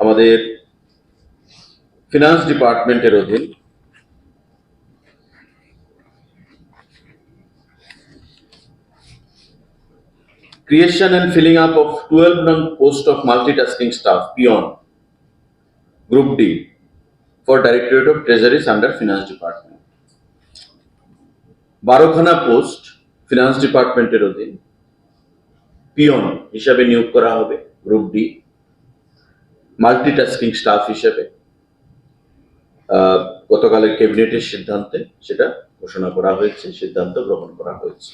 আমাদের ফিনান্স ডিপার্টমেন্টের অধীন creation and filling up of 12 non post of multitasking staff beyond group d for directorate of treasuries under finance department বারোখানা post finance ডিপার্টমেন্টের অধীন peon হিসাবে নিয়োগ করা হবে গ্রুপ ডি মাল্টিটাস্কিং স্টাফ হিসেবে গতকালের ক্যাবিনেটের সিদ্ধান্তে সেটা ঘোষণা করা হয়েছে, সিদ্ধান্ত গ্রহণ করা হয়েছে।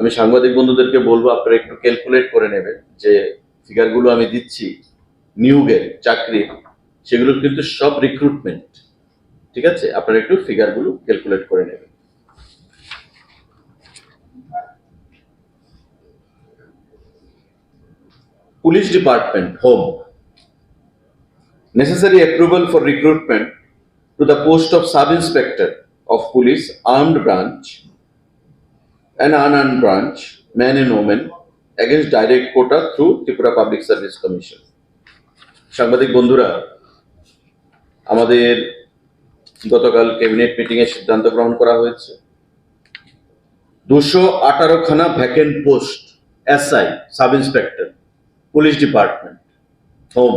আমি সাংবাদিক বন্ধুদেরকে বলব, আপনারা একটু ক্যালকুলেট করে নেবেন যে ফিগারগুলো আমি দিচ্ছি নিয়োগের চাকরির সেগুলো কিন্তু সব রিক্রুটমেন্ট ঠিক আছে? আপনারা একটু ফিগারগুলো ক্যালকুলেট করে নেবেন। Police department home necessary approval for recruitment to the post of sub inspector of police armed branch and unarmed branch men and women against direct quota through Tripura Public Service Commission সাংবাদিক বন্ধুরা আমাদের গতকাল cabinet meeting এ সিদ্ধান্ত গ্রহণ করা হয়েছে দুশো আঠারো খানা vacant post SI sub inspector police department home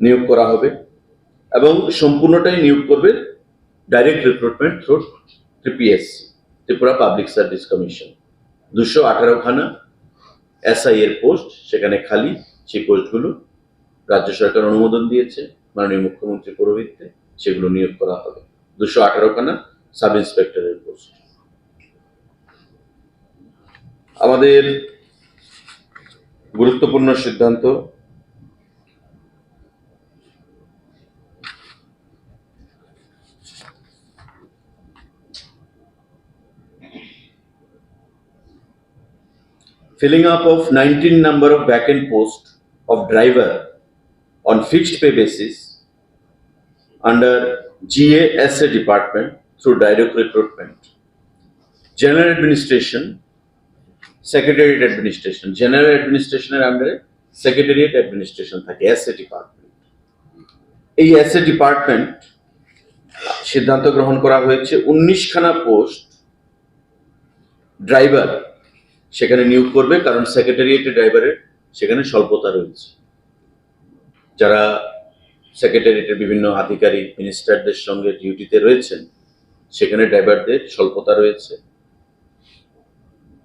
নিয়োগ করা হবে এবং সম্পূর্ণটাই নিয়োগ করবে direct recruitment through TPSC Tripura public service commission দুশো আঠারো খানা এসআই এর পোস্ট সেখানে খালি সেই পোস্টগুলো রাজ্য সরকার অনুমোদন দিয়েছে, মাননীয় মুখ্যমন্ত্রী পৌরোহিত্যে সেগুলো নিয়োগ করা হবে। দুশো আঠারো খানা সাব ইন্সপেক্টরের পোস্ট আমাদের গুরুত্বপূর্ণ সিদ্ধান্ত filling up of 19 number of vacant post of driver on fixed pay basis under GASA department through direct recruitment. General administration, secretariat administration general এর আন্ডারে সেক্রেটারিয়েট অ্যাডমিনিস্ট্রেশন থাকে এসএ ডিপার্টমেন্ট এই এসএ ডিপার্টমেন্ট সিদ্ধান্ত গ্রহণ করা হয়েছে, উনিশখানা পোস্ট ড্রাইভার সেখানে নিয়োগ করবে, কারণ সেক্রেটারিয়েটের ড্রাইভারের সেখানে স্বল্পতা রয়েছে। যারা সেক্রেটারিয়েটের বিভিন্ন আধিকারিক মিনিস্টারদের সঙ্গে ডিউটিতে রয়েছেন, সেখানে ড্রাইভারদের স্বল্পতা রয়েছে।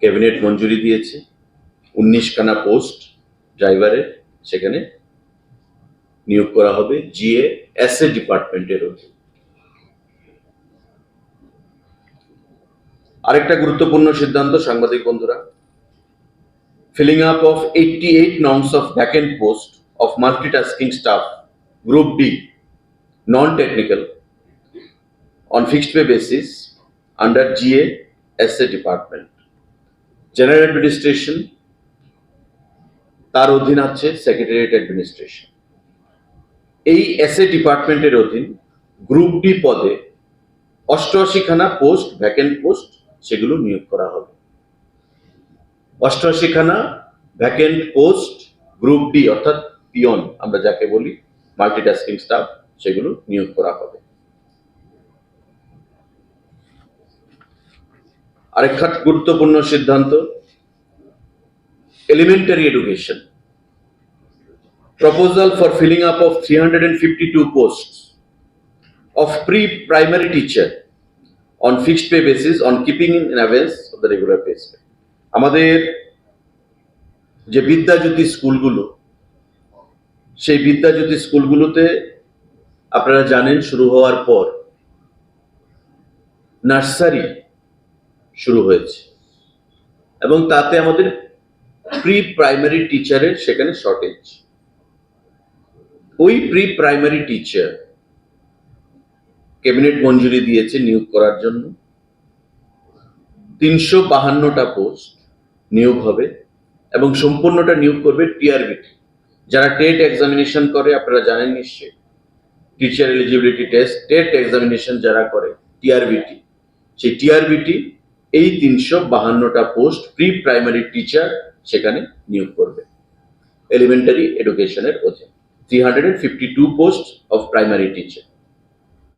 ক্যাবিনেট মঞ্জুরি দিয়েছে উনিশ খানা পোস্ট ড্রাইভারের সেখানে নিয়োগ করা হবে, জিএ এস এ ডিপার্টমেন্টের অধীন আরেকটা গুরুত্বপূর্ণ সিদ্ধান্ত, সাংবাদিক বন্ধুরা filling up of eighty eight nos of vacant post of multitasking staff group D non technical on fixed pay basis, under GA SA department. General administration, তার অধীন আছে সেক্রেটারিয়েট অ্যাডমিনিস্ট্রেশন এই এস এসএ ডিপার্টমেন্টের অধীন গ্রুপ ডি পদে অষ্টআশি খানা post vacant post সেগুলো নিয়োগ করা হবে। অষ্টআশি খানা ভ্যাকেন্ট পোস্ট গ্রুপ ডি অর্থাৎ পিয়ন আমরা যাকে বলি মাল্টিটাস্কিং স্টাফ সেগুলো নিয়োগ করা হবে। আরেকটা গুরুত্বপূর্ণ সিদ্ধান্ত elementary education proposal for filling up of three hundred and fifty two post of pre-primary teacher on fixed pay basis, on keeping in advance of the regular pay scale. আমাদের যে বিদ্যাজ্যোতি স্কুলগুলো, সেই বিদ্যাজ্যোতি স্কুলগুলোতে আপনারা জানেন শুরু হওয়ার পর নার্সারি শুরু হয়েছে। এবং তাতে আমাদের প্রি প্রাইমারি টিচারের সেখানে শর্টেজ ওই প্রি প্রাইমারি টিচার ক্যাবিনেট মঞ্জুরি দিয়েছে নিয়োগ করার জন্য। তিনশো বাহান্নটা পোস্ট নিয়োগ হবে এবং সম্পূর্ণটা নিয়োগ করবে টিআরবিটি যারা টেট এক্সামিনেশন করে, আপনারা জানেন নিশ্চয়ই। Teacher eligibility test TET examination যারা করে টিআরবিটি সেই টিআরবিটি এই তিনশো বাহান্নটা পোস্ট প্রি প্রাইমারি টিচার সেখানে নিয়োগ করবে। এলিমেন্টারি এডুকেশনের অধীন। Three hundred fifty two post of primary teacher